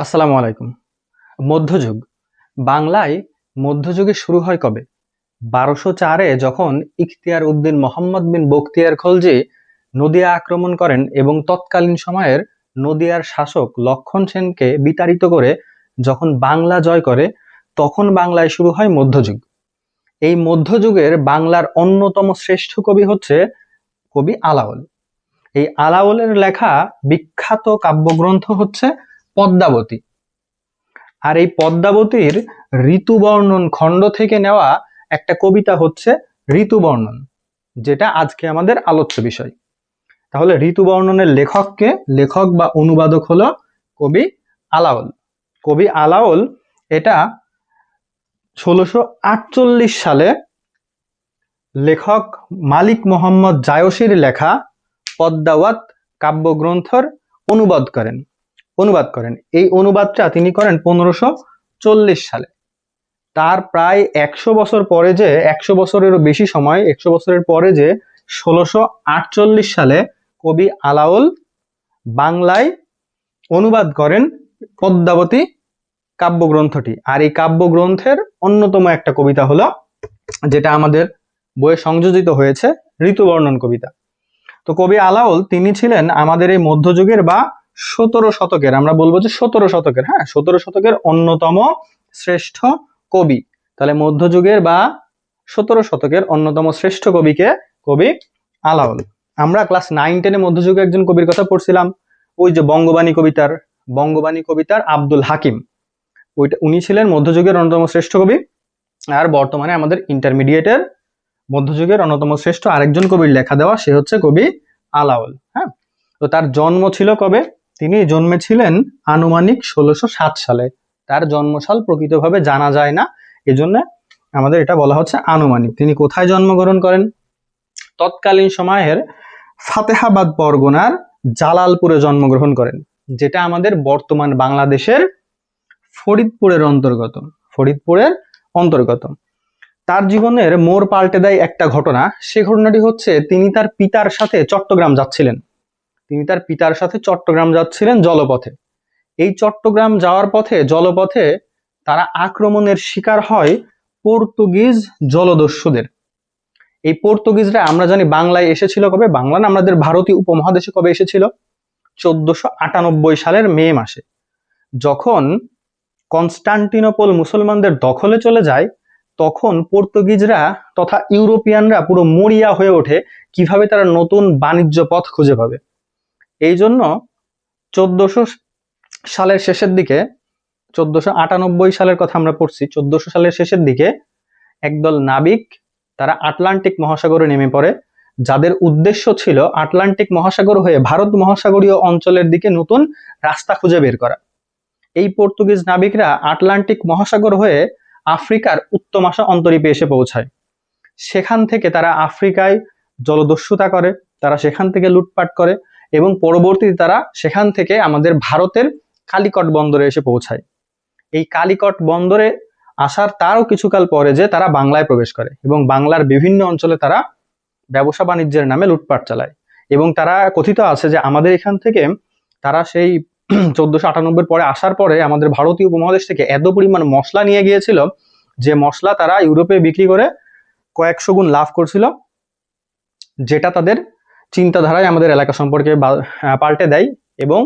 আসসালামু আলাইকুম। মধ্যযুগ। বাংলায় মধ্যযুগে শুরু হয় কবে? বারোশো চারে যখন ইখতিয়ার উদ্দিন মোহাম্মদ বিন বখতিয়ার খলজি নদিয়া আক্রমণ করেন এবং তৎকালীন সময়ের নদিয়ার শাসক লক্ষণ সেনকে বিতাড়িত করে যখন বাংলা জয় করে, তখন বাংলায় শুরু হয় মধ্যযুগ। এই মধ্যযুগের বাংলার অন্যতম শ্রেষ্ঠ কবি হচ্ছে কবি আলাওল এই আলাওলের লেখা বিখ্যাত কাব্যগ্রন্থ হচ্ছে পদ্মাবতী। আর এই পদ্মাবতীর ঋতুবর্ণন খণ্ড থেকে নেওয়া একটা কবিতা হচ্ছে ঋতুবর্ণন যেটা আজকে আমাদের আলোচ্য বিষয়। তাহলে ঋতুবর্ণনের লেখককে লেখক বা অনুবাদক হলো কবি আলাওল কবি আলাওল এটা ষোলোশো সালে লেখক মালিক মোহাম্মদ জায়সির লেখা পদ্মাওয়াত কাব্যগ্রন্থর অনুবাদ করেন। অনুবাদ করেন। এই অনুবাদটা তিনি করেন পনেরোশো চল্লিশ সালে। তার প্রায় একশো বছর পরে যে, একশো বছরেরও বেশি সময়, একশো বছরের পরে যে, ষোলোশো আটচল্লিশ সালে কবি আলাউল বাংলায় অনুবাদ করেন পদ্মাবতী কাব্যগ্রন্থটি। আর এই কাব্যগ্রন্থের অন্যতম একটা কবিতা হলো, যেটা আমাদের বইয়ে সংযোজিত হয়েছে, ঋতুবর্ণন কবিতা। তো কবি আলাউল, তিনি ছিলেন আমাদের এই মধ্যযুগের বা সতেরো শতকের, আমরা বলব যে সতেরো শতকের হ্যাঁ? সতেরো শতকের অন্যতম শ্রেষ্ঠ কবি। তাহলে মধ্যযুগের বা সতেরো শতকের অন্যতম শ্রেষ্ঠ কবিকে কবি আলাউল। আমরা ক্লাস নাইন, টেনে মধ্যযুগে একজন কবির কথা পড়ছিলাম। ওই যে বঙ্গবাণী কবিতার বঙ্গবাণী কবিতার আব্দুল হাকিম। ওইটা, উনি ছিলেন মধ্যযুগের অন্যতম শ্রেষ্ঠ কবি। আর বর্তমানে আমাদের ইন্টারমিডিয়েটের মধ্যযুগের অন্যতম শ্রেষ্ঠ আরেকজন কবির লেখা দেওয়া, সে হচ্ছে কবি আলাউল হ্যাঁ? তো তার জন্ম ছিল কবে? তিনি জন্মেছিলেন আনুমানিক ষোলোশো সালে। তার জন্মসাল প্রকৃতভাবে জানা যায় না। এজন্য আমাদের এটা বলা হচ্ছে আনুমানিক। তিনি কোথায় জন্মগ্রহণ করেন? তৎকালীন সময়ের ফাতেহাবাদ পরগনার জালালপুরে জন্মগ্রহণ করেন, যেটা আমাদের বর্তমান বাংলাদেশের ফরিদপুরের অন্তর্গত ফরিদপুরের অন্তর্গত। তার জীবনের মোড় পাল্টে দেয় একটা ঘটনা। সে ঘটনাটি হচ্ছে তিনি তার পিতার সাথে চট্টগ্রাম যাচ্ছিলেন। তিনি তার পিতার সাথে চট্টগ্রাম যাচ্ছিলেন জলপথে। এই চট্টগ্রাম যাওয়ার পথে, জলপথে তারা আক্রমণের শিকার হয় পর্তুগিজ জলদস্যুদের। এই পর্তুগিজরা, আমরা জানি বাংলায় এসেছিল কবে? বাংলা না, আমাদের ভারতীয় উপমহাদেশে কবে এসেছিল? চোদ্দশো আটানব্বই সালের মে মাসে। যখন কনস্টান্টিনোপল মুসলমানদের দখলে চলে যায়, তখন পর্তুগিজরা তথা ইউরোপিয়ানরা পুরো মরিয়া হয়ে ওঠে, কীভাবে তারা নতুন বাণিজ্য পথ খুঁজে পাবে। এই জন্য চোদ্দশো সালের শেষের দিকে, চোদ্দশো আটানব্বই সালের কথা আমরা পড়ছি, চোদ্দশো সালের শেষের দিকে একদল নাবিক তারা আটলান্টিক মহাসাগরে নেমে পড়ে, যাদের উদ্দেশ্য ছিল আটলান্টিক মহাসাগর হয়ে ভারত মহাসাগরীয় অঞ্চলের দিকে নতুন রাস্তা খুঁজে বের করা। এই পর্তুগিজ নাবিকরা আটলান্টিক মহাসাগর হয়ে আফ্রিকার উত্তমাশা অন্তরীপে এসে পৌঁছায়। সেখান থেকে তারা আফ্রিকায় জলদস্যুতা করে, তারা সেখান থেকে লুটপাট করে এবং পরবর্তীতে তারা সেখান থেকে আমাদের ভারতের কালিকট বন্দরে এসে পৌঁছায়। এই কালিকট বন্দরে আসার তারও কিছুকাল পরে যে তারা বাংলায় প্রবেশ করে এবং বাংলার বিভিন্ন অঞ্চলে তারা ব্যবসা বাণিজ্যের নামে লুটপাট চালায় এবং তারা কথিত আছে যে আমাদের এখান থেকে তারা সেই চোদ্দশো আটানব্বই পরে আসার পরে আমাদের ভারতীয় উপমহাদেশ থেকে এত পরিমাণ মশলা নিয়ে গিয়েছিল যে মশলা তারা ইউরোপে বিক্রি করে কয়েকশো গুণ লাভ করছিল, যেটা তাদের চিন্তাধারায় আমাদের এলাকা সম্পর্কে পাল্টে দেয় এবং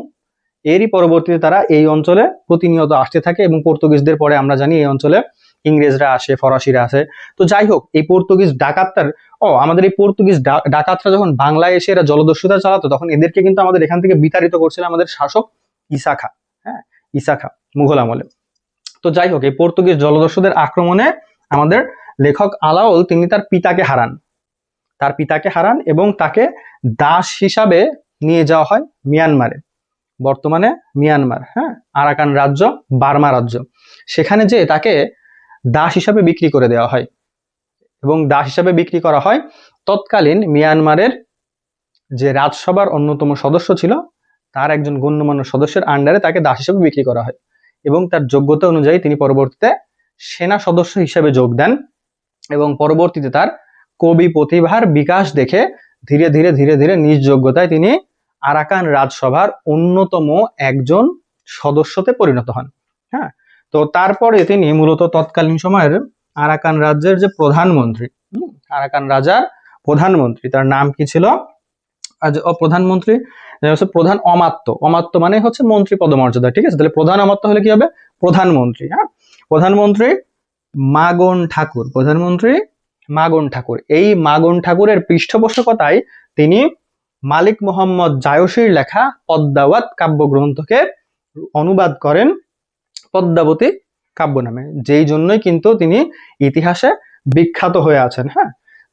এরই পরবর্তীতে তারা এই অঞ্চলে প্রতিনিয়ত আসতে থাকে এবং পর্তুগিজদের পরে আমরা জানি এই অঞ্চলে ইংরেজরা আসে, ফরাসিরা আসে। তো যাই হোক, এই পর্তুগিজ ডাকাতটার, ও, আমাদের এই পর্তুগিজ ডাকাতরা যখন বাংলায় এসে এরা জলদস্যুতা চালাতো, তখন এদেরকে কিন্তু আমাদের এখান থেকে বিতাড়িত করছিল আমাদের শাসক ইসাখা হ্যাঁ ইসাখা, মুঘল আমলে। তো যাই হোক, এই পর্তুগিজ জলদস্যুদের আক্রমণে আমাদের লেখক আলাউল, তিনি তার পিতাকে হারান। তার পিতাকে হারান এবং তাকে দাস হিসাবে নিয়ে যাওয়া হয় মিয়ানমারে। বর্তমানে মিয়ানমার হ্যাঁ? আরাকান রাজ্য, বার্মা রাজ্য। সেখানে যে তাকে দাস হিসাবে বিক্রি করে দেওয়া হয় এবং দাস হিসাবে বিক্রি করা হয়, তৎকালীন মিয়ানমারের যে রাজসভার অন্যতম সদস্য ছিল, তার একজন গণ্যমান্য সদস্যের আন্ডারে তাকে দাস হিসেবে বিক্রি করা হয় এবং তার যোগ্যতা অনুযায়ী তিনি পরবর্তীতে সেনা সদস্য হিসেবে যোগ দেন এবং পরবর্তীতে তার কবি প্রতিভার বিকাশ দেখে ধীরে ধীরে ধীরে ধীরে নিজ যোগ্যতায় তিনি আরাকান রাজসভার অন্যতম একজন সদস্যতে পরিণত হন। হ্যাঁ? তো তারপরে তিনি মূলত তৎকালীন সময়ের আরাকান রাজ্যের যে প্রধানমন্ত্রী আরাকান রাজার প্রধানমন্ত্রী, তার নাম কি ছিল? প্রধানমন্ত্রী হচ্ছে প্রধান অমাত্য। অমাত্য মানে হচ্ছে মন্ত্রী পদমর্যাদা, ঠিক আছে? তাহলে প্রধান অমাত্য হলে কি হবে? প্রধানমন্ত্রী হ্যাঁ? প্রধানমন্ত্রী মাগন ঠাকুর, প্রধানমন্ত্রী মাগন ঠাকুর। এই মাগন ঠাকুরের পৃষ্ঠপোষকতায় তিনি মালিক মোহাম্মদ জায়সীর লেখা পদ্মাবত কাব্যগ্রন্থকে অনুবাদ করেন পদ্মাবতী কাব্য নামে। যেই জন্যই কিন্তু তিনি ইতিহাসে বিখ্যাত হয়ে আছেন হ্যাঁ?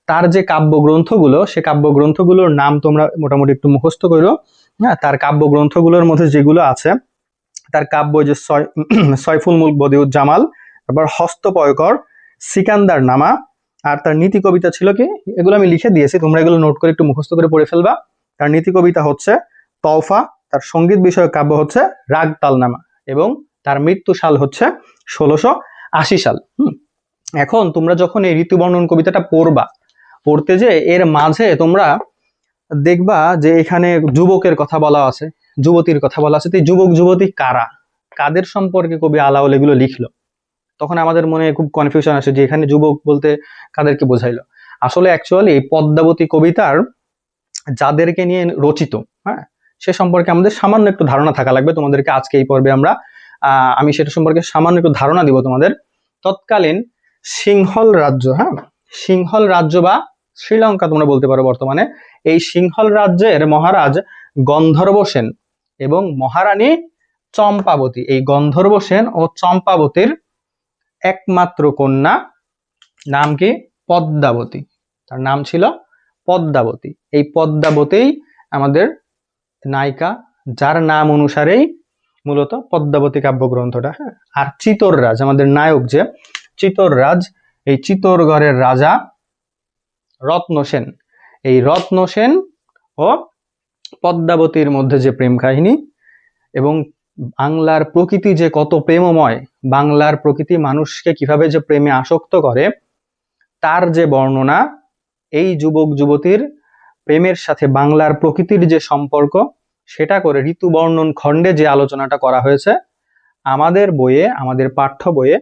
তার যে কাব্যগ্রন্থগুলো, সে কাব্যগ্রন্থগুলোর নাম তোমরা মোটামুটি একটু মুখস্থ করো হ্যাঁ? তার কাব্যগ্রন্থগুলোর মধ্যে যেগুলো আছে, তার কাব্য যে সয়- সয়ফুল মুলক বদিউদ জামাল তারপর হস্তপয়কর সিকান্দার নামা আর তার নীতি কবিতা ছিল কি? এগুলো আমি লিখে দিয়েছি, তোমরা এগুলো নোট করে একটু মুখস্থ করে পড়ে ফেলবা। তার নীতি কবিতা হচ্ছে, তওফা, তার সংগীত বিষয়ক কাব্য হচ্ছে রাগ তালনামা এবং তার মৃত্যু সাল হচ্ছে ষোলোশো আশি সাল। এখন তোমরা যখন এই ঋতুবর্ণন কবিতাটা পড়বা, পড়তে যে এর মাঝে তোমরা দেখবা যে এখানে যুবকের কথা বলা আছে, যুবতীর কথা বলা আছে। তো যুবক যুবতী কারা? কাদের সম্পর্কে কবি আলাওল এগুলো লিখলো? তখন আমাদের মনে খুব কনফিউশন আসে যে এখানে যুবক বলতে কাদেরকে বোঝাইলো। আসলে অ্যাকচুয়ালি পদ্মাবতী কবিতার যাদেরকে নিয়ে রচিত হ্যাঁ সে সম্পর্কে আমাদের সামান্য একটু ধারণা থাকা লাগবে। তোমাদেরকে আজকে এই পর্বে আমরা আমি সেটা সম্পর্কে সামান্য একটু ধারণা দিব তোমাদের। তৎকালীন সিংহল রাজ্য হ্যাঁ সিংহল রাজ্য বা শ্রীলঙ্কা তোমরা বলতে পারো বর্তমানে। এই সিংহল রাজ্যের মহারাজ গন্ধর্ব সেন এবং মহারানী চম্পাবতী। এই গন্ধর্ব সেন ও চম্পাবতীর একমাত্র কন্যা, নাম কি? পদ্মাবতী। তার নাম ছিল পদ্মাবতী। এই পদ্মাবতীই আমাদের নায়িকা, যার নাম অনুসারেই মূলত পদ্মাবতী কাব্যগ্রন্থটা। হ্যাঁ? আর চিতররাজ, আমাদের নায়ক যে, চিতররাজ, এই চিতরগড়ের রাজা রত্ন সেন। এই রত্ন সেন ও পদ্মাবতীর মধ্যে যে প্রেম কাহিনী এবং বাংলার প্রকৃতি যে কত প্রেমময়, বাংলার প্রকৃতি মানুষকে কীভাবে যে প্রেমে আসক্ত করে, তার যে বর্ণনা, এই যুবক, যুবতীর প্রেমের সাথে বাংলার প্রকৃতির যে সম্পর্ক, সেটা করে ঋতু বর্ণন খণ্ডে যে আলোচনাটা করা হয়েছে, আমাদের বইয়ে, আমাদের পাঠ্য বইয়ে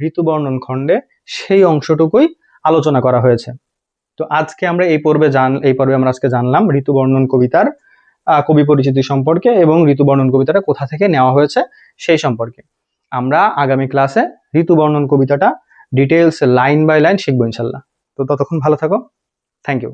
ঋতু বর্ণন খণ্ডে সেই অংশটুকুই আলোচনা করা হয়েছে। তো আজকে আমরা এই পর্বে জান, এই পর্বে আমরা আজকে জানলাম ঋতু বর্ণন কবিতার কবি পরিচিতি সম্পর্কে এবং ঋতুবর্ণন কবিতাটা কোথা থেকে নেওয়া হয়েছে সেই সম্পর্কে। আমরা আগামী ক্লাসে ঋতুবর্ণন কবিতাটা ডিটেলস লাইন বাই লাইন শিখব ইনশাল্লাহ। তো ততক্ষণ ভালো থাকো। Thank you